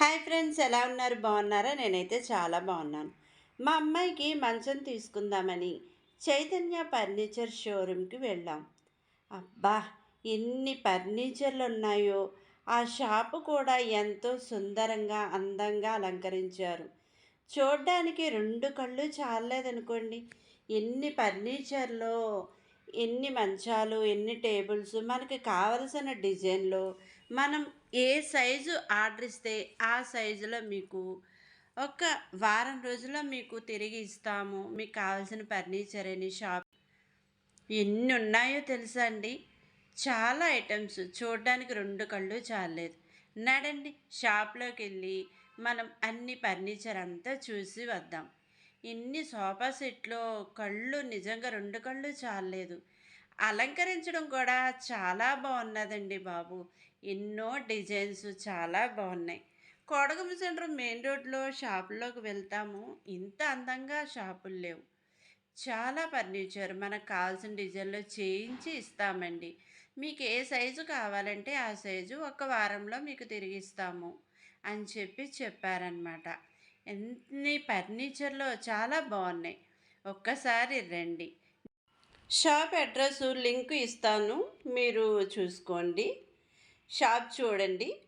Hi friends ఎలా ఉన్నారు? బాగున్నారా? నేనైతే చాలా బాగున్నాను. మా అమ్మాయికి మంచం తీసుకుందామని చైతన్య ఫర్నిచర్ షోరూమ్కి వెళ్ళాం. అబ్బా ఎన్ని ఫర్నిచర్లు ఉన్నాయో ఆ షాపు కూడా ఎంతో సుందరంగా అందంగా అలంకరించారు. చూడ్డానికి రెండు కళ్ళు చాలేదనుకోండి ఎన్ని ఫర్నిచర్లో ఎన్ని మంచాలు ఎన్ని టేబుల్స్ మనకి కావలసిన డిజైన్లో మనం ఏ సైజు ఆర్డర్ ఇస్తే ఆ సైజులో మీకు ఒక వారం రోజుల్లో మీకు తిరిగి ఇస్తాము. మీకు కావాల్సిన ఫర్నిచర్ అని షాప్ ఎన్ని ఉన్నాయో తెలుసా అండి? చాలా ఐటమ్స్. చూడడానికి రెండు కళ్ళు చాలేదు నడండి షాప్లోకి వెళ్ళి మనం అన్ని ఫర్నిచర్ అంతా చూసి వద్దాం. ఇన్ని సోఫా సెట్లో కళ్ళు నిజంగా రెండు కళ్ళు చాలలేదు. అలంకరించడం కూడా చాలా బాగున్నదండి బాబు. ఎన్నో డిజైన్స్ చాలా బాగున్నాయి. కోడగమ్మ సెంటర్ మెయిన్ రోడ్లో షాపుల్లోకి వెళ్తాము. ఇంత అందంగా షాపులు లేవు. చాలా ఫర్నిచర్ మనకు కావాల్సిన డిజైన్లో చేయించి ఇస్తామండి. మీకు ఏ సైజు కావాలంటే ఆ సైజు ఒక వారంలో మీకు తిరిగి ఇస్తాము అని చెప్పి చెప్పారనమాట ఎన్ని ఫర్నిచర్లో చాలా బాగున్నాయి ఒక్కసారి రండి. షాప్ అడ్రస్ లింక్ ఇస్తాను. మీరు చూసుకోండి. షాప్ చూడండి.